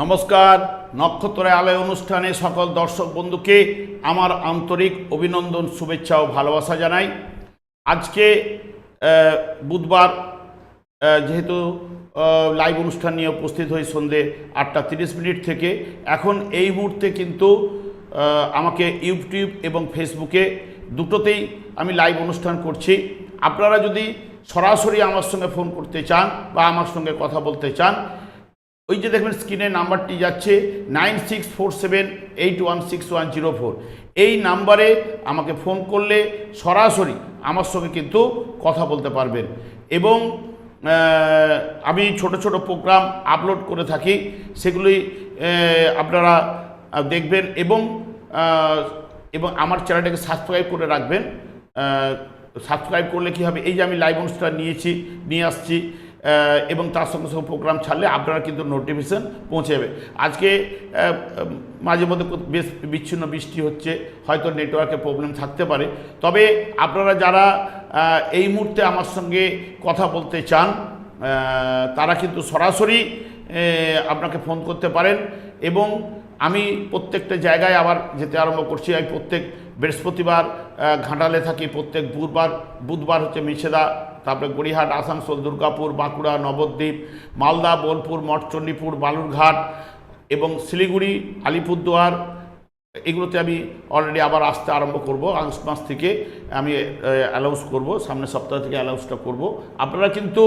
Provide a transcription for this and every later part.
নমস্কার নক্ষত্রের আলয় অনুষ্ঠানে সকল দর্শক বন্ধুকে আমার আন্তরিক অভিনন্দন, শুভেচ্ছা ও ভালোবাসা জানাই। আজকে বুধবার যেহেতু লাইভ অনুষ্ঠান নিয়ে উপস্থিত হই সন্ধে আটটা তিরিশ মিনিট থেকে, এখন এই মুহূর্তে কিন্তু আমাকে ইউটিউব এবং ফেসবুকে দুটোতেই আমি লাইভ অনুষ্ঠান করছি। আপনারা যদি সরাসরি আমার সঙ্গে ফোন করতে চান বা আমার সঙ্গে কথা বলতে চান ওই যে দেখবেন স্ক্রিনে নাম্বারটি যাচ্ছে nine six four seven eight one six one zero four এই নাম্বারে আমাকে ফোন করলে সরাসরি আমার সঙ্গে কিন্তু কথা বলতে পারবেন। এবং আমি ছোট ছোট প্রোগ্রাম আপলোড করে থাকি, সেগুলি আপনারা দেখবেন এবং এবং আমার চ্যানেলটাকে সাবস্ক্রাইব করে রাখবেন। সাবস্ক্রাইব করলে কি হবে? এই যে আমি লাইভ অনুষ্ঠান নিয়েছি, নিয়ে আসছি। এবং তার সঙ্গে সঙ্গে প্রোগ্রাম ছাড়লে আপনারা কিন্তু নোটিফিকেশন পৌঁছে যাবে আজকে মাঝে মধ্যে বেশ বিচ্ছিন্ন বৃষ্টি হচ্ছে, হয়তো নেটওয়ার্কের প্রবলেম থাকতে পারে। তবে আপনারা যারা এই মুহূর্তে আমার সঙ্গে কথা বলতে চান তারা কিন্তু সরাসরি আপনাকে ফোন করতে পারেন এবং আমি প্রত্যেকটা জায়গায় আবার যেতে আরম্ভ করছি। আমি প্রত্যেক বৃহস্পতিবার ঘাটালে থাকি, প্রত্যেক বুধবার বুধবার হচ্ছে মিছেদা তারপরে গড়িহাট আসানসোল, দুর্গাপুর, বাঁকুড়া, নবদ্বীপ, মালদা, বোলপুর মঠচণ্ডীপুর বালুরঘাট এবং শিলিগুড়ি, আলিপুরদুয়ার। এগুলোতে আমি অলরেডি আবার আসতে আরম্ভ করব। আগস্ট মাস থেকে আমি অ্যালাউন্স করব। সামনের সপ্তাহ থেকে অ্যালাউন্সটা করব। আপনারা কিন্তু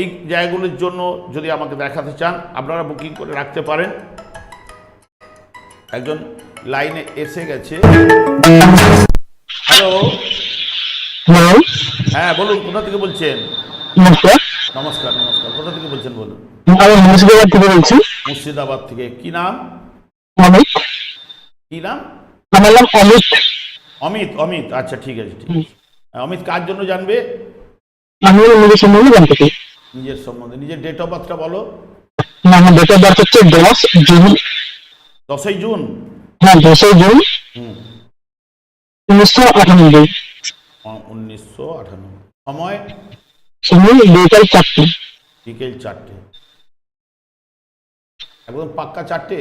এই জায়গাগুলোর জন্য যদি আমাকে দেখাতে চান, আপনারা বুকিং করে রাখতে পারেন। একজন লাইনে এসে গেছে। হ্যালো হ্যালো হ্যাঁ বলুন কোথা থেকে বলছেন? নমস্কার। নমস্কার নমস্কার কোথা থেকে বলছেন বলুন? আমি মুর্শিদাবাদ থেকে বলছি। মুর্শিদাবাদ থেকে। কি নাম? অমিত। কি নাম? আমার নাম অমিত। অমিত অমিত আচ্ছা ঠিক আছে ঠিক অমিত কার জন্য জানবে? আমি নিজের সম্বন্ধে জানতে চাই। নিজের সম্বন্ধে নিজের ডেট অফ বার্থটা বলো। না, আমার ডেট অফ বার্থ হচ্ছে দশ জুন। দশই জুন? হ্যাঁ দশই জুন। উনিশশো আটানব্বই। উনিশশো আটানব্বই। সময়? সময় বিকাল চারটে। বিকেল চারটে। একদম পাক্কা চারটে?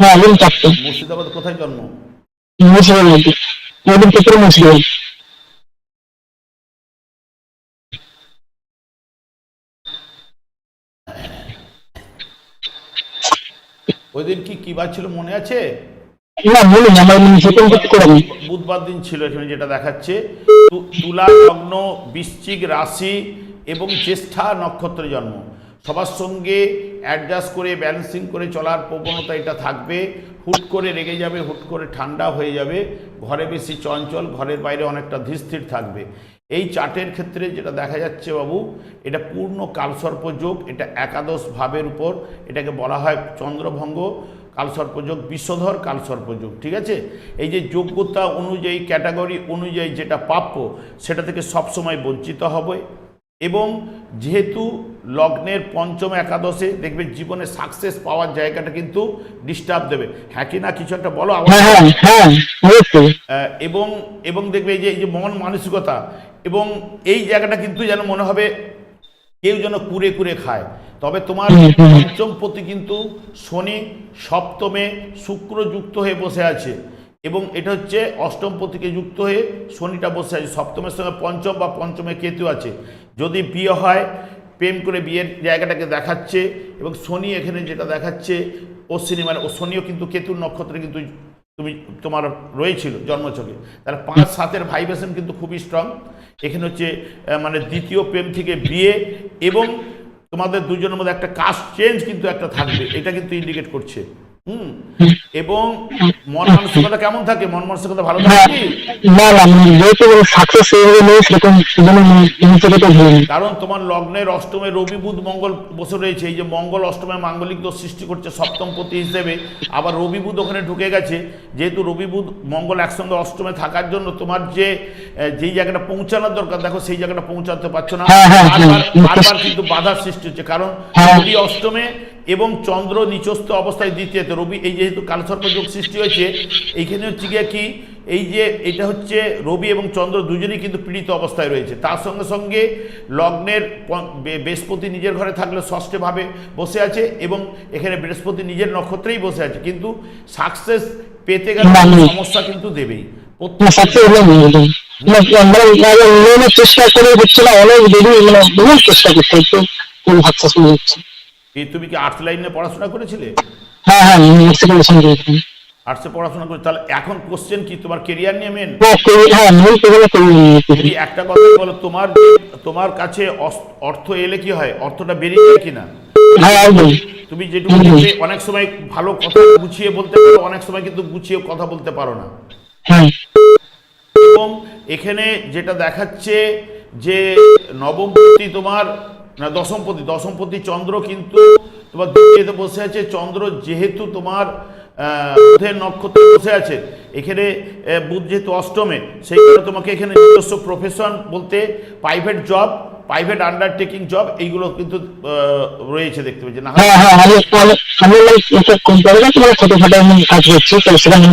হ্যাঁ মুর্শিদাবাদ কোথায় জন্ম? মুর্শিদাবাদ। ওই দিন কি কি বার ছিল মনে আছে? বুধবার দিন ছিল এখানে যেটা দেখাচ্ছে। তুলা, লগ্ন, বৃশ্চিক রাশি এবং জ্যেষ্ঠা নক্ষত্রে জন্ম। সবার সঙ্গে অ্যাডজাস্ট করে ব্যালেন্সিং করে চলার প্রবণতা এটা থাকবে। হুট করে রেগে যাবে, হুট করে ঠান্ডা হয়ে যাবে। ঘরে বেশি চঞ্চল, ঘরের বাইরে অনেকটা ধীরস্থির থাকবে। এই চার্টের ক্ষেত্রে যেটা দেখা যাচ্ছে বাবু, এটা পূর্ণ কালসর্প যোগ এটা একাদশ ভাবের উপর, এটাকে বলা হয় চন্দ্রভঙ্গ। কালসর্পযোগ বিশ্বধর কালসর্পযোগ ঠিক আছে? এই যে যোগ্যতা অনুযায়ী ক্যাটাগরি অনুযায়ী যেটা প্রাপ্য সেটা থেকে সবসময় বঞ্চিত হবে। এবং যেহেতু লগ্নের পঞ্চম একাদশে দেখবে জীবনে সাকসেস পাওয়ার জায়গাটা কিন্তু ডিস্টার্ব দেবে। হ্যাঁ কি না? কিছু একটা বলো হ্যাঁ হ্যাঁ হ্যাঁ এবং এবং দেখবে এই যে এই যে মন মানসিকতা এবং এই জায়গাটা কিন্তু যেন মনে হবে কেউ যেন কুরে কুরে খায়। তবে তোমার। পঞ্চম পতি কিন্তু শনি সপ্তমে শুক্র যুক্ত হয়ে বসে আছে এবং এটা হচ্ছে অষ্টম পতিকে যুক্ত হয়ে শনিটা বসে আছে। সপ্তমের সঙ্গে পঞ্চম বা পঞ্চমে কেতু আছে। যদি বিয়ে হয় প্রেম করে বিয়ের জায়গাটাকে দেখাচ্ছে এবং শনি এখানে যেটা দেখাচ্ছে অশ্বিনী মানে ও শনিও কিন্তু কেতুর নক্ষত্রে কিন্তু তুমি তোমার রয়েছিল জন্মচকে তাহলে পাঁচ সাতের ভাইব্রেশন কিন্তু খুবই স্ট্রং এখানে হচ্ছে মানে দ্বিতীয় প্রেম থেকে বিয়ে এবং তোমাদের দুজনের মধ্যে একটা কাস্ট চেঞ্জ কিন্তু একটা থাকবে। এটা কিন্তু ইন্ডিকেট করছে। হুম। এবং মন মানসিকতা কেমন থাকে? মন মানসিকতা ভালো থাকে হ্যাঁ। না না মানে যেহেতু সাকসেস নেই সেরকম ভুলিনি। কারণ তোমার লগ্নের অষ্টমে রবি বুধ মঙ্গল বসে রয়েছে। এই যে মঙ্গল অষ্টমে মাঙ্গলিক দোষ সৃষ্টি করছে সপ্তম পতি হিসেবে। আবার রবি বুধ ওখানে ঢুকে গেছে। যেহেতু রবি বুধ মঙ্গল একসঙ্গে অষ্টমে থাকার জন্য তোমার যে যেই জায়গাটা পৌঁছানোর দরকার দেখো সেই জায়গাটা পৌঁছাতে পারছ না। হ্যাঁ, হ্যাঁ, হ্যাঁ। বারবার কিন্তু বাধার সৃষ্টি হচ্ছে। কারণ হ্যাঁ। রবি অষ্টমে এবং চন্দ্র নিচস্থ অবস্থায় দ্বিতীয়তে। রবি এই যেহেতু কালসর্প যোগ সৃষ্টি হয়েছে এইখানে হচ্ছে গিয়ে কি এই যে এটা হচ্ছে রবি এবং চন্দ্র দুজনেই কিন্তু পীড়িত অবস্থায় রয়েছে। তার সঙ্গে সঙ্গে লগ্নের বৃহস্পতি নিজের ঘরে থাকলে ষষ্ঠে ভাবে বসে আছে এবং এখানে বৃহস্পতি নিজের নক্ষত্রেই বসে আছে। কিন্তু সাকসেস পেতে গেলে। সমস্যা কিন্তু দেবেই। চেষ্টা করে হচ্ছে না অনেক দেরি চেষ্টা করতে হচ্ছে। এই তুমি কি আর্টস লাইনে পড়াশোনা করেছিলে? হ্যাঁ হ্যাঁ করেছিলাম। আর্টসে পড়াশোনা করে তাহলে এখন কোশ্চেন কি? তোমার কেরিয়ার নিয়ে মেন হ্যাঁ যদি একটা কথা বলো তোমার তোমার কাছে অর্থ এলে কি হয়? অর্থটা বেরিয়ে যায় কিনা? তুমি যেটুকু অনেক সময় ভালো কথা গুছিয়ে বলতে পারো অনেক সময় কিন্তু গুছিয়ে কথা বলতে পারো না। হ্যাঁ। এবং এখানে যেটা দেখাচ্ছে যে নবমপতি তোমার না, দশমপতি দশমপতি চন্দ্র কিন্তু তোমার দ্বিতীয়তে বসে আছে, চন্দ্র যেহেতু তোমার বুধের নক্ষত্রে বসে আছে, এখানে বুধ যেহেতু অষ্টমে, সেই কারণে তোমাকে এখানে নিজস্ব প্রফেশন বলতে private job private undertaking job এইগুলো কিন্তু রয়েছে দেখতে পাচ্ছি। না হ্যাঁ হ্যাঁ আমি আমি কাজ করছি তো সেখানে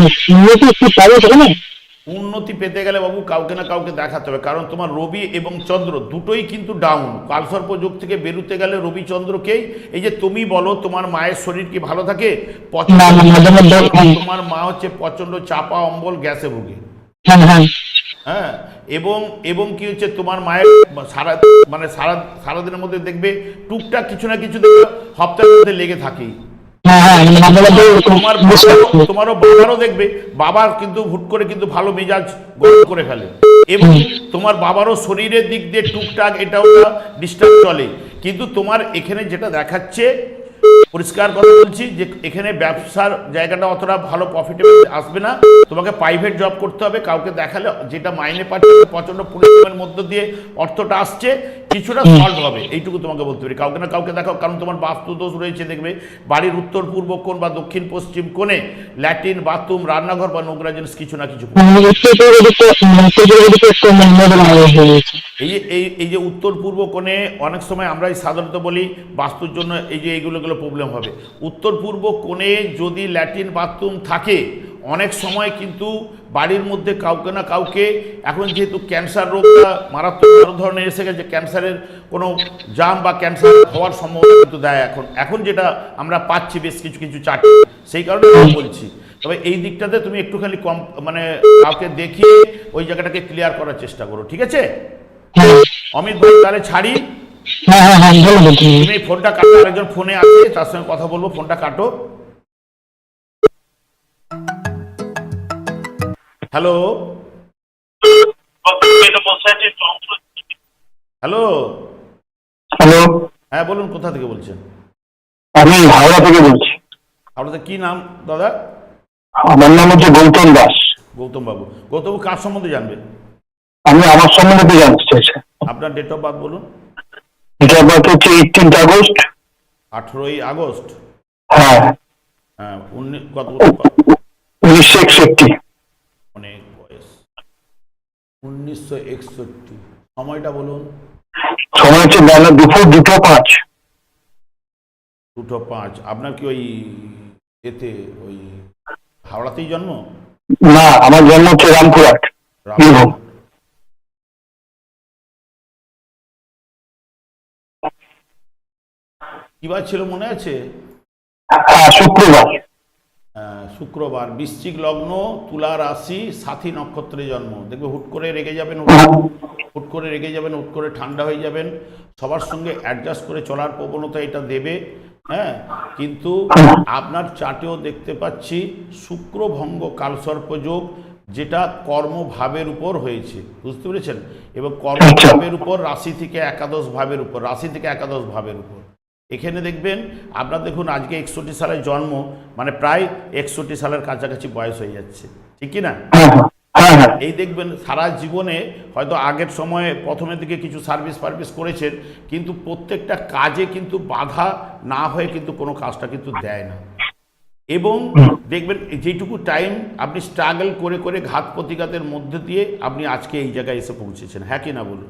উন্নতি পেতে গেলে বাবু কাউকে না কাউকে দেখাতে হবে। কারণ তোমার রবি এবং চন্দ্র দুটোই কিন্তু ডাউন কালসর্প যুগ থেকে বেরোতে গেলে রবি চন্দ্রকেই এই যে তুমি বলো তোমার মায়ের শরীর কি ভালো থাকে। তোমার মা হচ্ছে প্রচণ্ড চাপা অম্বল গ্যাসে ভুগে। হ্যাঁ হ্যাঁ। হ্যাঁ? এবং এবং কি হচ্ছে তোমার মায়ের সারা মানে সারা সারাদিনের মধ্যে দেখবে টুকটাক কিছু না কিছু দেখবে সপ্তাহের মধ্যে লেগে থাকেই। হ্যাঁ হ্যাঁ। তোমারও বাবারও দেখবে বাবার কিন্তু হুট করে কিন্তু ভালো মেজাজ গরম করে ফেলে। এবং তোমার বাবারও শরীরের দিক দিয়ে টুকটাক এটা ওটা ডিস্টার্ব চলে। কিন্তু তোমার এখানে যেটা দেখাচ্ছে পরিষ্কার কথা বলছি যে এখানে ব্যবসার জায়গাটা অতটা ভালো প্রফিটেবল আসবে না। তোমাকে প্রাইভেট জব করতে হবে কাউকে দেখালে যেটা মাইনে পাচ্ছে প্রচণ্ড পরিশ্রমের মধ্য দিয়ে অর্থটা আসছে কিছুটা সলভ হবে এইটুকু তোমাকে বলতে পারি। কাউকে না কাউকে দেখাও কারণ তোমার বাস্তু দোষ রয়েছে দেখবে বাড়ির উত্তর পূর্ব কোণ বা দক্ষিণ পশ্চিম কোণে ল্যাট্রিন বাথরুম রান্নাঘর বা নোংরা জিনিস কিছু না কিছু এই যে এই এই যে উত্তর পূর্ব কোণে অনেক সময় আমরাই সাধারণত বলি বাস্তুর জন্য এই যে এইগুলোগুলো প্রবলেম হবে। উত্তর পূর্ব কোণে যদি ল্যাট্রিন বাথরুম থাকে, অনেক সময় কিন্তু বাড়ির মধ্যে কাউকে না কাউকে, এখন যেহেতু ক্যান্সার রোগটা মারাত্মক বড় ধরনের এসে গেছে ক্যান্সারের কোনো জাম বা ক্যান্সার হওয়ার সম্ভাবনা কিন্তু দেয় এখন। এখন যেটা আমরা পাচ্ছি বেশ কিছু কিছু চাকরি সেই কারণে বলছি। তবে এই দিকটাতে তুমি একটুখানি কম মানে কাউকে দেখিয়ে ওই জায়গাটাকে ক্লিয়ার করার চেষ্টা করো, ঠিক আছে? অমিত ভাই তাহলে ছাড়ি। হ্যাঁ হ্যাঁ হ্যাঁ বলো বলছি তুমি। এই ফোনটা কাটো আরেকজন ফোনে আছে তার সঙ্গে কথা বলব ফোনটা কাটো। হ্যালো? হ্যালো? হ্যালো? হ্যাঁ বলুন কোথা থেকে বলছেন? আমি হাওড়া থেকে বলছি। আপনাদের কি নাম দাদা? আমার নাম হচ্ছে গৌতম দাস। গৌতম বাবু। গৌতম কার সম্বন্ধে জানবেন আমি আমার সম্বন্ধে জানতে চাইছি। আপনার ডেট অফ বার্থ বলুন। এটা হচ্ছে এইটিন্থ আগস্ট। আঠেরোই আগস্ট? হ্যাঁ। হ্যাঁ উনিশ কত উনিশশো একষট্টি। অনেক বয়স। উনিশশো একষট্টি। সময়টা বলুন। সময় হচ্ছে বেলা দুপুর দুটো পাঁচ। দুটো পাঁচ। আপনার কি ওই এতে ওই হাওড়াতেই জন্ম? না আমার জন্ম হচ্ছে রামপুরহাট বীরভূম। কিবার ছিল মনে আছে? হ্যাঁ শুক্রবার। আহ, শুক্রবার। বৃশ্চিক লগ্ন তুলা রাশি সাথী নক্ষত্রে জন্ম। দেখবে হুট করে রেগে যাবেন হুট- হুট করে রেগে যাবেন হুট করে ঠান্ডা হয়ে যাবেন। সবার সঙ্গে অ্যাডজাস্ট করে চলার প্রবণতা এটা দেবে। হ্যাঁ কিন্তু আপনার চাটেও দেখতে পাচ্ছি শুক্রভঙ্গ কালসর্পযোগ যেটা কর্মভাবের উপর হয়েছে। বুঝতে পেরেছেন? এবং কর্মভাবের উপর রাশি থেকে একাদশ ভাবের উপর রাশি থেকে একাদশ ভাবের উপর। এখানে দেখবেন আপনার দেখুন আজকে একষট্টি সালের জন্ম মানে প্রায় একষট্টি সালের কাছাকাছি বয়স হয়ে যাচ্ছে। ঠিক কি না? হ্যাঁ হ্যাঁ হ্যাঁ এই দেখবেন সারা জীবনে হয়তো আগের সময়ে প্রথমের দিকে কিছু সার্ভিস ফার্ভিস করেছেন কিন্তু প্রত্যেকটা কাজে কিন্তু বাধা না হয়ে কিন্তু কোনো কাজটা কিন্তু দেয় না। এবং দেখবেন যেটুকু টাইম আপনি স্ট্রাগল করে করে ঘাত প্রতিঘাতের মধ্যে দিয়ে আপনি আজকে এই জায়গায় এসে পৌঁছেছেন। হ্যাঁ কি না বলুন?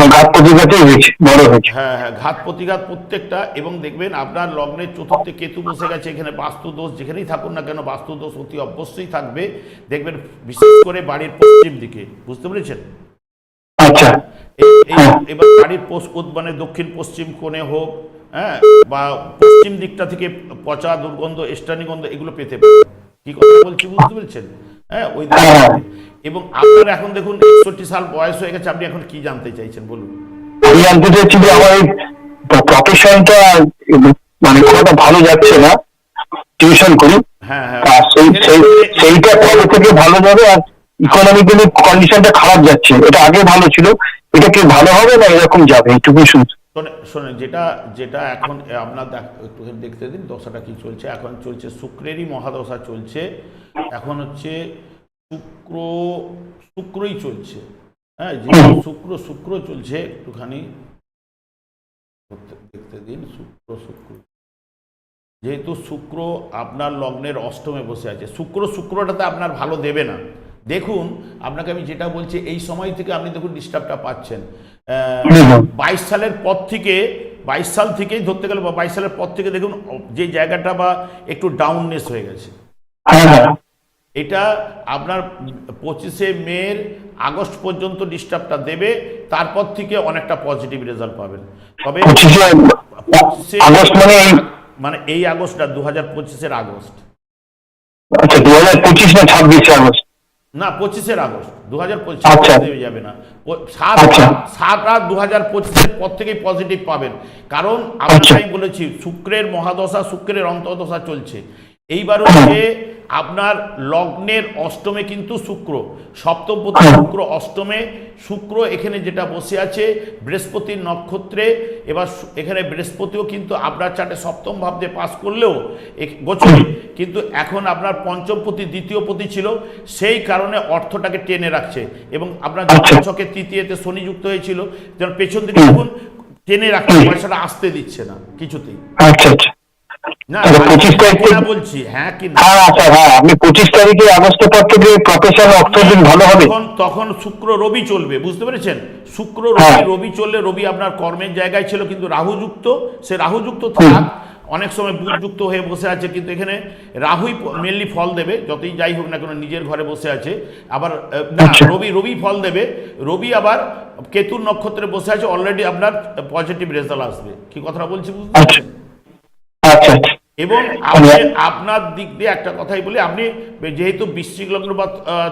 হুম স্যার আঘাত হ্যাঁ ঘাত প্রতিঘাতই হয়েছে বড় হয়েছে। হ্যাঁ হ্যাঁ ঘাত প্রতিঘাত প্রত্যেকটা এবং দেখবেন আপনার লগ্নের চতুর্থে কেতু বসে গেছে এখানে বাস্তু দোষ যেখানেই থাকুন না কেন বাস্তু দোষ অতি অবশ্যই থাকবে। দেখবেন বিশেষ করে বাড়ির পশ্চিম দিকে বুঝতে পেরেছেন? আচ্ছা। এই- এই- এবার বাড়ির পোস্ট মানে দক্ষিণ পশ্চিম কোণে হোক হ্যাঁ বা পশ্চিম দিকটা থেকে পচা দুর্গন্ধ এস্টানিগন্ধ এগুলো পেতে পারে কি কথা বলছি বুঝতে পেরেছেন? হ্যাঁ ওই হ্যাঁ। এবং আপনার এখন দেখুন একষট্টি সাল বয়স হয়ে গেছে আপনি এখন কি জানতে চাইছেন বলুন। আমি জানতে চাইছি যে আমার এই প্রফেশনটা মানে একটা ভালো যাচ্ছে না টিউশন করি। হ্যাঁ হ্যাঁ। সেইটা কবে থেকে ভালো যাবে আর ইকোনমিক্যালি কন্ডিশনটা খারাপ যাচ্ছে। এটা আগে ভালো ছিল এটা কি ভালো হবে না এরকম যাবে? এইটুকুই শুনছি। শোনে শোনেন যেটা যেটা এখন আপনার দেখ- একটু দেখতে দিন, দশাটা কি চলছে? এখন চলছে শুক্রেরই মহাদশা চলছে। এখন হচ্ছে শুক্র, শুক্রই চলছে। হ্যাঁ যে শুক্র শুক্র চলছে, একটুখানি দেখতে দিন, শুক্র শুক্র। যেহেতু শুক্র আপনার লগ্নের অষ্টমে বসে আছে, শুক্র, শুক্রটাতে আপনার ভালো দেবে না। দেখুন, আপনাকে আমি যেটা বলছি, এই সময় থেকে আপনি দেখুন ডিস্টার্বটা পাচ্ছেন। বাইশ সালের পর থেকে বাইশ সাল থেকেই ধরতে গেলে বা বাইশ সালের পর থেকে দেখুন যে জায়গাটা বা একটু ডাউননেস হয়ে গেছে। হ্যাঁ হ্যাঁ। এটা আপনার পঁচিশে মের আগস্ট পর্যন্ত ডিস্টার্বটা দেবে তারপর থেকে অনেকটা পজিটিভ রেজাল্ট পাবেন। তবে মানে এই মানে এই আগস্টটা দু হাজার পঁচিশের আগস্ট। আচ্ছা দু হাজার পঁচিশ না ছাব্বিশে আগস্ট? না পঁচিশের আগস্ট দু হাজার পঁচিশ দেবে যাবে না। সাত আচ্ছা। সাত আট দু হাজার পঁচিশের পর থেকেই পজিটিভ পাবেন? কারণ আপনাকে আচ্ছা। আমি বলেছি শুক্রের মহাদশা শুক্রের অন্তদশা চলছে। এইবার হচ্ছে আপনার লগ্নের অষ্টমে কিন্তু শুক্র সপ্তমপতি শুক্র অষ্টমে শুক্র এখানে যেটা বসে আছে বৃহস্পতির নক্ষত্রে এবার এখানে বৃহস্পতিও কিন্তু আপনার চার্টে সপ্তম ভাব দিয়ে পাস করলেও গোচরে কিন্তু এখন আপনার পঞ্চমপতি দ্বিতীয় পতি ছিল সেই কারণে অর্থটাকে টেনে রাখছে এবং আপনার আচ্ছা। ছকে তৃতীয়তে শনি যুক্ত হয়েছিল। যেন পেছন দিকে দেখুন টেনে রাখছে পয়সাটা আসতে দিচ্ছে না কিছুতেই। আচ্ছা আচ্ছা। না তাহলে আমি 25 তারিখ কি না থেকে- বলছি হ্যাঁ কি হ্যাঁ আচ্ছা হ্যাঁ আপনি পঁচিশ তারিখে আগস্টের পর থেকে প্রফেশন অর্থদিন ভালো হবে। তখন তখন শুক্র রবি চলবে বুঝতে পেরেছেন? শুক্র হ্যাঁ। রবি রবি চললে রবি আপনার কর্মের জায়গায় ছিল কিন্তু রাহু যুক্ত সে রাহু যুক্ত থাক অনেক সময় বুধ যুক্ত হয়ে বসে আছে কিন্তু এখানে রাহুই মেনলি ফল দেবে যতই যাই হোক না কেন নিজের ঘরে বসে আছে। আবার না আচ্ছা। রবি রবি ফল দেবে রবি আবার কেতুর নক্ষত্রে বসে আছে অলরেডি আপনার পজিটিভ রেজাল্ট আসবে। কি কথাটা বলছি বুঝতে আচ্ছা পারছেন? আচ্ছা আচ্ছা এবং আপনি আপনার দিক দিয়ে একটা কথাই বলি আপনি যেহেতু বৃশ্চিক লগ্ন বা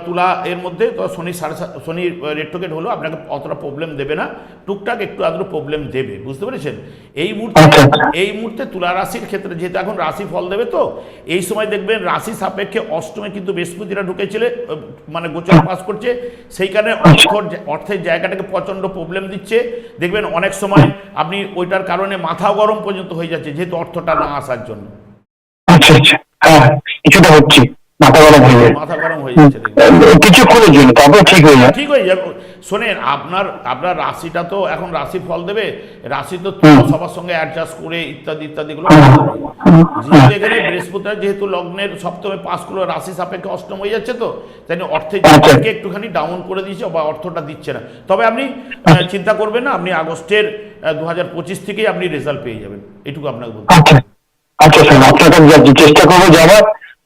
তুলা এর মধ্যে তো শনি সাড়ে সাত- শনি রেট্রোগেট হলো আপনাকে অতটা প্রবলেম দেবে না। টুকটাক একটু আদ্র প্রবলেম দেবে বুঝতে পেরেছেন? এই মুহূর্তে আচ্ছা, আচ্ছা। এই মুহূর্তে তুলা রাশির ক্ষেত্রে যেহেতু এখন রাশি ফল দেবে তো এই সময় দেখবেন রাশি সাপেক্ষে অষ্টমে কিন্তু বৃহস্পতিরা ঢুকেছিলে মানে গোচর পাস করছে সেই কারণে অর্থর অর্থের জায়গাটাকে প্রচণ্ড প্রবলেম দিচ্ছে। দেখবেন অনেক সময় আপনি ওইটার কারণে মাথা গরম পর্যন্ত হয়ে যাচ্ছে যেহেতু অর্থটা না আসার জন্য। আচ্ছা আচ্ছা হ্যাঁ কিছুটা হচ্ছে। মাথা গরম হয়ে যায় মাথা গরম হয়ে যাচ্ছে কিছুক্ষণের জন্য তারপর ঠিক হয়ে যায়। ঠিক হয়ে যাবে শোনেন আপনার আপনার রাশিটা তো এখন রাশি ফল দেবে। রাশি তো সবার সঙ্গে অ্যাডজাস্ট করে ইত্যাদি ইত্যাদি গুলো এখানে বৃহস্পতি যেহেতু লগ্নের সপ্তমে পাস করল রাশি সাপেক্ষে অষ্টম হয়ে যাচ্ছে তো তাই অর্থের আচ্ছা। একটুখানি ডাউন করে দিয়েছে বা অর্থটা দিচ্ছে না। তবে আপনি চিন্তা করবেন না আপনি আগস্টের দু হাজার পঁচিশ থেকেই আপনি রেজাল্ট পেয়ে যাবেন। এটুকু আপনাকে বলতে আচ্ছা স্যার আপনার কাছে যাচ্ছি চেষ্টা করব যাবার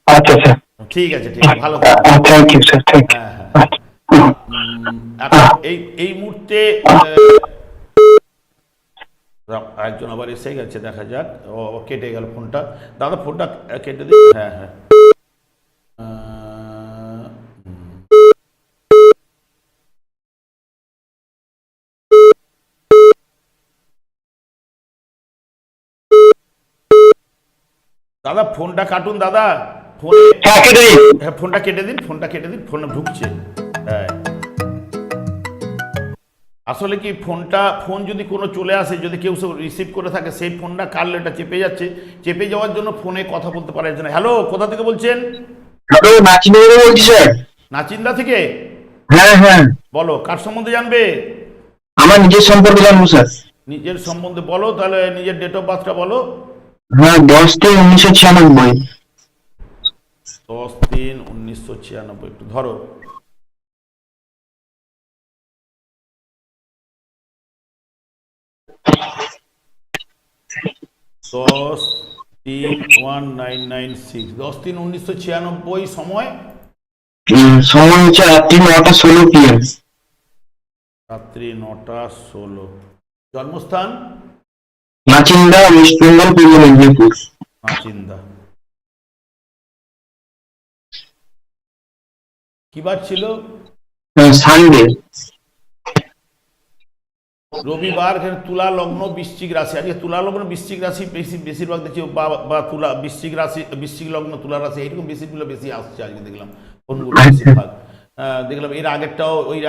আচ্ছা স্যার। ঠিক আছে ঠিক আছে ভালো থ্যাংক ইউ স্যার থ্যাংক এই এই মুহূর্তে একজন আবার এসে গেছে দেখা যাক। ও ও কেটে গেল ফোনটা। দাদা ফোনটা কেটে দিন। হ্যাঁ হ্যাঁ। দাদা ফোনটা কাটুন দাদা। ফোনে হ্যাঁ হ্যাঁ ফোনটা কেটে দিন ফোনটা কেটে দিন ফোনে ঢুকছে। হ্যাঁ। আসলে কি ফোনটা ফোন যদি কোনো চলে আসে যদি কেউ সব রিসিভ করে থাকে সেই ফোনটা কাটলে এটা চেপে যাচ্ছে? চেপে যাওয়ার জন্য ফোনে কথা বলতে পারা যাচ্ছে না। হ্যালো কোথা থেকে বলছেন? নাচিন্দা থেকে? হ্যাঁ হ্যাঁ। বলো কার সম্বন্ধে জানবে? আমার নিজের সম্পর্কে জানব স্যার। নিজের সম্বন্ধে বলো তাহলে নিজের ডেট অফ বার্থটা বলো। হ্যাঁ দশ তিন উনিশশো ছিয়ানব্বই। দশ তিন উনিশশো ছিয়ানব্বই একটু ধরো। দশ তিন ওয়ান নাইন নাইন সিক্স দশ তিন উনিশশো ছিয়ানব্বই সময়? সময় হচ্ছে রাত্রি নটা ষোলো পিএম রাত্রি নটা ষোলো। জন্মস্থান? মাচিন্দা ওয়েস্ট বেঙ্গল পূর্ব মেদিনীপুর। নাচিন্দা কি বার ছিল? সানডে রবিবার এখানে তুলা লগ্ন বৃশ্চিক রাশি। আজকে তুলা লগ্ন বৃশ্চিক রাশি বেশি বেশিরভাগ দেখছি বা বা তুলা বৃশ্চিক রাশি বৃশ্চিক লগ্ন তুলা রাশি এইরকম বেশিগুলো বেশি আসছে আজকে দেখলাম। ফোনগুলো বেশিরভাগ? আহ, দেখলাম এর আগেরটাও ওই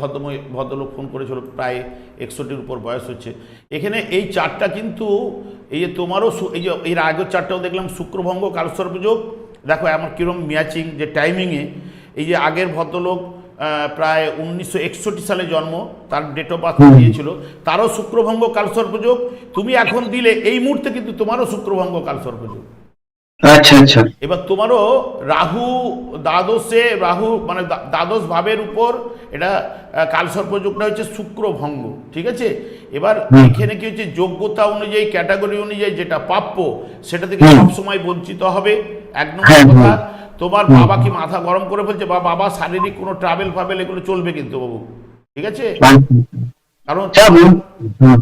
ভদ্রময় ভদ্রলোক ফোন করেছিল প্রায় একষট্টির উপর বয়স হচ্ছে। এখানে এই চারটা কিন্তু এই যে তোমারও এই যে এর আগের চারটাও দেখলাম শুক্রভঙ্গ কালসর্পযোগ দেখো আমার কীরকম ম্যাচিং যে টাইমিংয়ে এই যে আগের ভদ্রলোক প্রায় উনিশশো একষট্টি সালে জন্ম তার ডেট অফ বার্থ দিয়েছিল। তারও শুক্রভঙ্গ কালসর্পযোগ তুমি এখন দিলে এই মুহূর্তে কিন্তু তোমারও শুক্রভঙ্গ কালসর্পযোগ আচ্ছা আচ্ছা। এবার তোমারও রাহু দ্বাদশে রাহু মানে দ্বাদশ ভাবের উপর এটা কালসর্পযোগটা হচ্ছে শুক্রভঙ্গ ঠিক আছে? এবার এখানে কি হচ্ছে যোগ্যতা অনুযায়ী ক্যাটাগরি অনুযায়ী যেটা প্রাপ্য সেটা থেকে। সবসময় বঞ্চিত হবে। এক নম্বর হ্যাঁ, কথা তোমার বাবা কি মাথা গরম করে ফেলছে? বা বাবা শারীরিক কোনো ট্রাভেল ফাভেল এগুলো চলবে কিন্তু বাবু ঠিক আছে? কারণ হুম,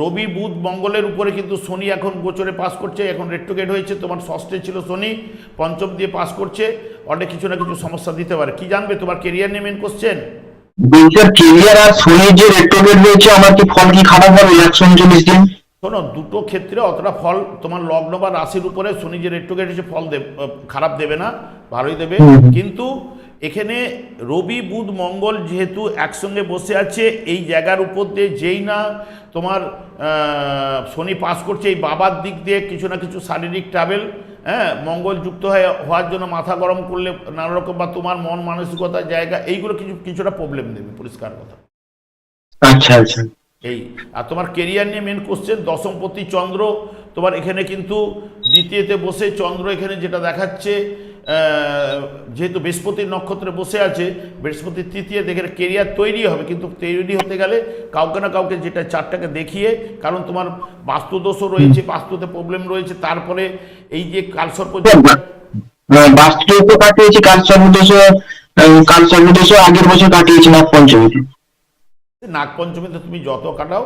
রবি বুধ মঙ্গলের উপরে কিন্তু শনি এখন গোচরে পাস করছে এখন রেট্রোগেট হয়েছে তোমার ষষ্ঠে ছিল শনি পঞ্চম দিয়ে পাস করছে অনেক কিছু না কিছু সমস্যা দিতে পারে। কি জানবে তোমার কেরিয়ার নিয়ে মেন কোশ্চেন কেরিয়ার আর শনির যে রেট্রোগেট রয়েছে আমার কি ফল কি খারাপ হবে একশো উনচল্লিশ দিন? শোনো দুটো ক্ষেত্রে অতটা ফল তোমার লগ্ন বা রাশির উপরে শনি যে রেট্রোগেট হচ্ছে ফল দেব খারাপ দেবে না ভালোই দেবে। কিন্তু এখানে রবি বুধ মঙ্গল যেহেতু একসঙ্গে বসে আছে এই জায়গার উপর দিয়ে যেই না তোমার শনি পাস করছে এই বাবার দিক দিয়ে কিছু না কিছু শারীরিক ট্রাভেল হ্যাঁ মঙ্গল যুক্ত হয়ে হওয়ার জন্য মাথা গরম করলে নানা রকম বা তোমার মন মানসিকতার জায়গা এইগুলো কিছু কিছুটা প্রবলেম দেবে পরিষ্কার কথা। আচ্ছা আচ্ছা। এই আর তোমার কেরিয়ার নিয়ে মেন কোশ্চেন দশমপতি চন্দ্র তোমার এখানে কিন্তু দ্বিতীয়তে বসে চন্দ্র এখানে যেটা দেখাচ্ছে যেহেতু বৃহস্পতির নক্ষত্রে বসে আছে বৃহস্পতির তৃতীয় দেখে কেরিয়ার তৈরি হবে কিন্তু তৈরি হতে গেলে কাউকে না কাউকে যেটা চারটাকে দেখিয়ে কারণ তোমার বাস্তুদোষও রয়েছে বাস্তুতে প্রবলেম রয়েছে তারপরে এই যে কালসর্প বাস্তু তো কাটিয়েছি কাল সর্বদেশ আগের বছর কাটিয়েছি নাগ পঞ্চমীতে নাগপঞ্চমীতে তুমি যত কাটাও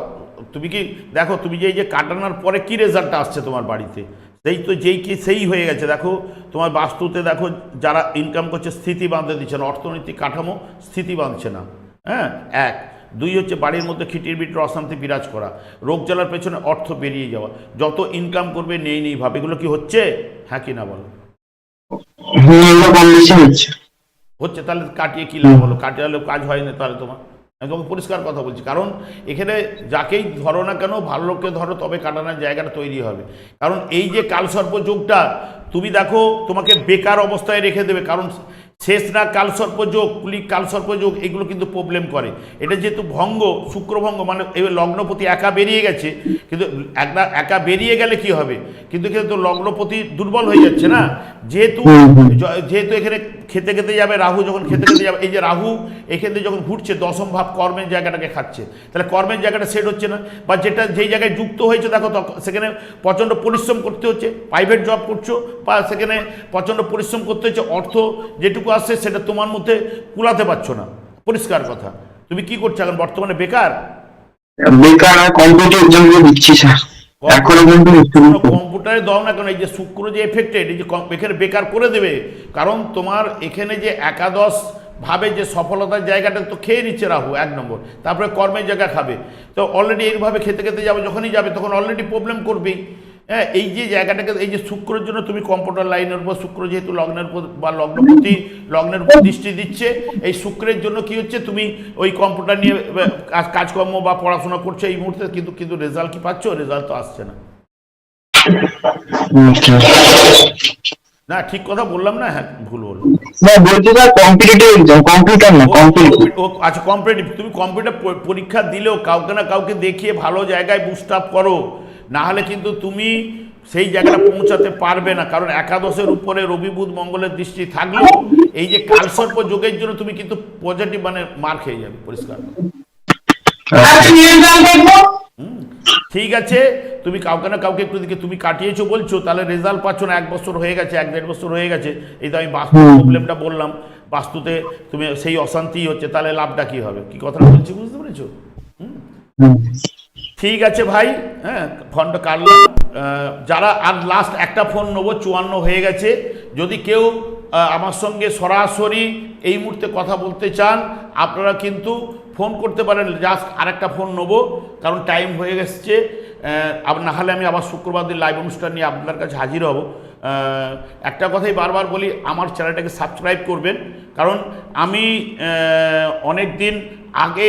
তুমি কি দেখো তুমি যে এই যে কাটানোর পরে কি রেজাল্টটা আসছে তোমার বাড়িতে? সেই তো যেই কি সেই হয়ে গেছে দেখো তোমার বাস্তুতে দেখো যারা ইনকাম করছে স্থিতি বাঁধতে দিচ্ছে না অর্থনৈতিক কাঠামো স্থিতি বাঁধছে না হ্যাঁ? এক দুই হচ্ছে বাড়ির মধ্যে খিটির বিটির অশান্তি বিরাজ করা রোগ জ্বালার পেছনে অর্থ বেরিয়ে যাওয়া যত ইনকাম করবে নেই নেই ভাবে এগুলো কি হচ্ছে? হ্যাঁ কি না বলো? বেশি হচ্ছে। হচ্ছে তাহলে কাটিয়ে কি লাভ হলো? কাটিয়ে কাজ হয় না তাহলে তোমার? তোমাকে পরিষ্কার কথা বলছি। কারণ এখানে যাকেই ধরো না কেন, ভালো লোককে ধরো, তবে কাটানোর জায়গাটা তৈরি হবে। কারণ এই যে কালসর্প যোগটা, তুমি দেখো, তোমাকে বেকার অবস্থায় রেখে দেবে। কারণ শেষ না কালসর্প যোগ কুলিক কালসর্প যোগ, এগুলো কিন্তু প্রবলেম করে। এটা যেহেতু ভঙ্গ, শুক্রভঙ্গ মানে এবার লগ্নপতি একা বেরিয়ে গেছে, কিন্তু একটা একা বেরিয়ে গেলে কি হবে? কিন্তু কিন্তু লগ্নপতি দুর্বল হয়ে যাচ্ছে না? যেহেতু যেহেতু এখানে খেতে খেতে যাবে, রাহু যখন খেতে খেতে যাবে, এই যে রাহু, এখান থেকে যখন ঘুরছে, দশম ভাব কর্মের জায়গাটাকে খাচ্ছে। তাহলে কর্মের জায়গাটা সেট হচ্ছে না, বা যেটা যেই জায়গায় যুক্ত হয়েছে, দেখো সেখানে প্রচণ্ড পরিশ্রম করতে হচ্ছে প্রাইভেট জব করছ, বা সেখানে প্রচণ্ড পরিশ্রম করতে হচ্ছে, অর্থ যেটুকু আসছে সেটা তোমার মধ্যে কুলাতে পারছ না। পরিষ্কার কথা। তুমি কি করছ এখন? বর্তমানে বেকার? বেকার আর কম্পিউটারগুলো দিচ্ছি স্যার। এখনও কিন্তু কম্পিউটারে দাও না কেন? এই যে শুক্র যে এফেক্টেড এই যে এখানে বেকার করে দেবে। কারণ তোমার এখানে যে একাদশ ভাবে যে সফলতার জায়গাটা তো খেয়ে নিচ্ছে রাহু এক নম্বর। তারপরে কর্মের জায়গা খাবে। তো অলরেডি এইভাবে খেতে খেতে যাবে যখনই যাবে তখন অলরেডি প্রবলেম করবেই। হ্যাঁ এই যে জায়গাটাকে এই যে শুক্রের জন্য তুমি কম্পিউটার লাইনের উপর শুক্র যেহেতু লগ্নের উপর বা লগ্নপতি লগ্নের উপর দৃষ্টি দিচ্ছে এই শুক্রের জন্য কি হচ্ছে তুমি ওই কম্পিউটার নিয়ে কাজকর্ম বা পড়াশোনা করছ এই মুহূর্তে কিন্তু কিন্তু রেজাল্ট কি পাচ্ছ? রেজাল্ট তো আসছে না। না ঠিক কথা বললাম না? হ্যাঁ ভুল বললাম। না বলছি স্যার কম্পিটিটিভ কম্পিউটার না কম্পিটিটিভ আচ্ছা কম্পিটিটিভ তুমি কম্পিউটার পরীক্ষা দিলেও কাউকে না কাউকে দেখিয়ে ভালো জায়গায় বুস্ট আপ করো। না হলে কিন্তু তুমি সেই জায়গাটা পৌঁছাতে পারবে না কারণ একাদশের উপরে রবি বুধ মঙ্গলের দৃষ্টি থাকলেও এই যে কালসর্প যোগের জন্য তুমি কিন্তু পজিটিভ মানে মার খেয়ে যাবে পরিষ্কার। হুম ঠিক আছে তুমি কাউকে না কাউকে একটু দিকে তুমি কাটিয়েছো বলছো তাহলে রেজাল্ট পাচ্ছ না এক বছর হয়ে গেছে এক দেড় বছর হয়ে গেছে এই তো আমি বাস্তু প্রবলেমটা বললাম বাস্তুতে তুমি সেই অশান্তি হচ্ছে তাহলে লাভটা কি হবে? কি কথাটা বলছি বুঝতে পেরেছ? হুম। ঠিক আছে ভাই হ্যাঁ ফোনটা কাটলাম যারা আর লাস্ট একটা ফোন নেব, চুয়ান্ন হয়ে গেছে। যদি কেউ আমার সঙ্গে সরাসরি এই মুহূর্তে কথা বলতে চান, আপনারা কিন্তু ফোন করতে পারেন। জাস্ট আরেকটা ফোন নেব, কারণ টাইম হয়ে গেছে। না হলে আমি আবার শুক্রবার দিন লাইভ অনুষ্ঠান নিয়ে আপনার কাছে হাজির হব। একটা কথাই বারবার বলি, আমার চ্যানেলটাকে সাবস্ক্রাইব করবেন। কারণ আমি অনেক দিন আগে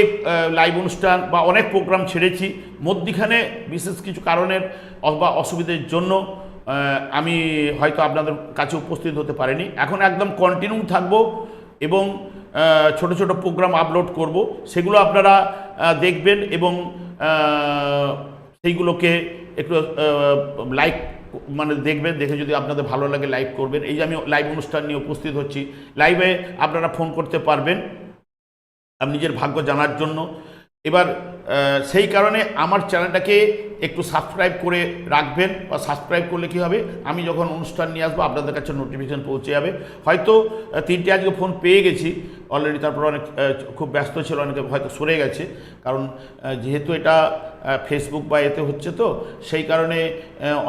লাইভ অনুষ্ঠান বা অনেক প্রোগ্রাম ছেড়েছি। মধ্যিখানে বিশেষ কিছু কারণের বা অসুবিধার জন্য আমি হয়তো আপনাদের কাছে উপস্থিত হতে পারিনি। এখন একদম কন্টিনিউ থাকব এবং ছোট ছোট প্রোগ্রাম আপলোড করব। সেগুলো আপনারা দেখবেন এবং সেইগুলোকে একটু লাইক মানে দেখবেন, দেখে যদি আপনাদের ভালো লাগে লাইভ করবেন। এই যে আমি লাইভ অনুষ্ঠান নিয়ে উপস্থিত হচ্ছি। লাইভে আপনারা ফোন করতে পারবেন নিজের ভাগ্য জানার জন্য। এবার সেই কারণে আমার চ্যানেলটাকে একটু সাবস্ক্রাইব করে রাখবেন বা সাবস্ক্রাইব করলে কী হবে? আমি যখন অনুষ্ঠান নিয়ে আসব, আপনাদের কাছে নোটিফিকেশান পৌঁছে যাবে। হয়তো তিনটে আজকে ফোন পেয়ে গেছি। অলরেডি তারপর অনেক খুব ব্যস্ত ছিল, অনেকে হয়তো সরে গেছে। কারণ যেহেতু এটা ফেসবুক বা এতে হচ্ছে তো, সেই কারণে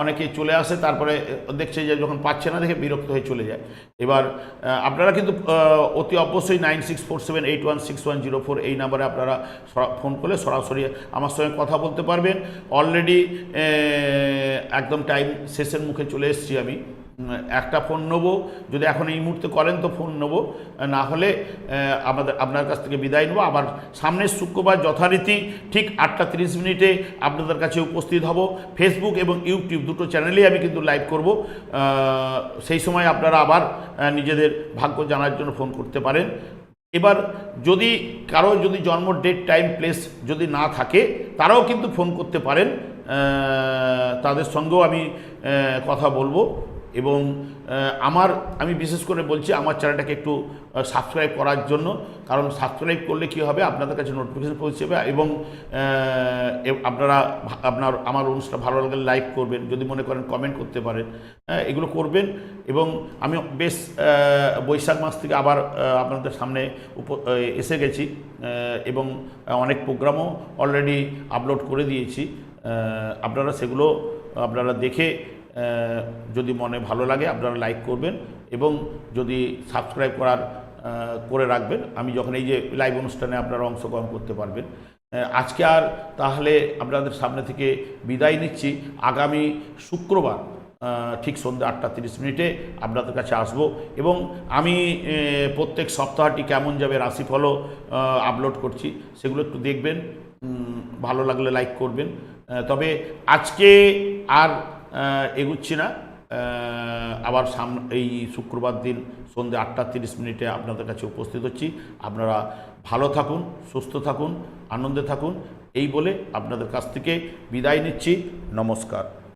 অনেকে চলে আসে, তারপরে দেখছে যে যখন পাচ্ছে না, দেখে বিরক্ত হয়ে চলে যায়। এবার আপনারা কিন্তু অতি অবশ্যই nine six four seven eight one six one zero four এই নাম্বারে আপনারা ফোন করলে সরাসরি আমার সঙ্গে কথা বলতে পারবেন। অলরেডি একদম টাইম শেষের মুখে চলে এসেছি আমি। একটা ফোন নেব, যদি এখন এই মুহূর্তে করেন তো ফোন নেব। না হলে আমাদের, আপনার কাছ থেকে বিদায় নেব। আবার সামনের শুক্রবার যথারীতি ঠিক আটটা তিরিশ মিনিটে আপনাদের কাছে উপস্থিত হব। ফেসবুক এবং ইউটিউব দুটো চ্যানেলেই আমি কিন্তু লাইভ করব। সেই সময় আপনারা আবার নিজেদের ভাগ্য জানার জন্য ফোন করতে পারেন। এবার যদি কারও যদি জন্ম ডেট টাইম প্লেস যদি না থাকে, তারাও কিন্তু ফোন করতে পারেন। তাদের সঙ্গেও আমি কথা বলব এবং আমার আমি বিশেষ করে বলছি আমার চ্যানেলটাকে একটু সাবস্ক্রাইব করার জন্য। কারণ সাবস্ক্রাইব করলে কি হবে? আপনাদের কাছে নোটিফিকেশন পৌঁছে যাবে এবং আপনারা আপনার আমার অনুষ্ঠান ভালো লাগলে লাইক করবেন যদি মনে করেন কমেন্ট করতে পারেন। হ্যাঁ, এগুলো করবেন এবং আমি বেশ বৈশাখ মাস থেকে আবার আপনাদের সামনে এসে গেছি এবং অনেক প্রোগ্রামও অলরেডি আপলোড করে দিয়েছি। আপনারা সেগুলো, আপনারা দেখে যদি মনে ভালো লাগে, আপনারা লাইক করবেন এবং যদি সাবস্ক্রাইব করার করে রাখবেন, আমি যখন এই যে লাইভ অনুষ্ঠানে আপনারা অংশগ্রহণ করতে পারবেন আজকে আর তাহলে আপনাদের সামনে থেকে বিদায় নিচ্ছি। আগামী শুক্রবার ঠিক সন্ধ্যা আটটা তিরিশ মিনিটে আপনাদের কাছে আসব এবং আমি প্রত্যেক সপ্তাহটি কেমন যাবে রাশিফলও আপলোড করছি। সেগুলো একটু দেখবেন ভালো লাগলে লাইক করবেন। তবে আজকে আর এগুচ্ছি না। আবার সাম এই শুক্রবার দিন সন্ধ্যে আটটা তিরিশ মিনিটে আপনাদের কাছে উপস্থিত হচ্ছি। আপনারা ভালো থাকুন, সুস্থ থাকুন, আনন্দে থাকুন। এই বলে আপনাদের কাছ থেকে বিদায় নিচ্ছি। নমস্কার।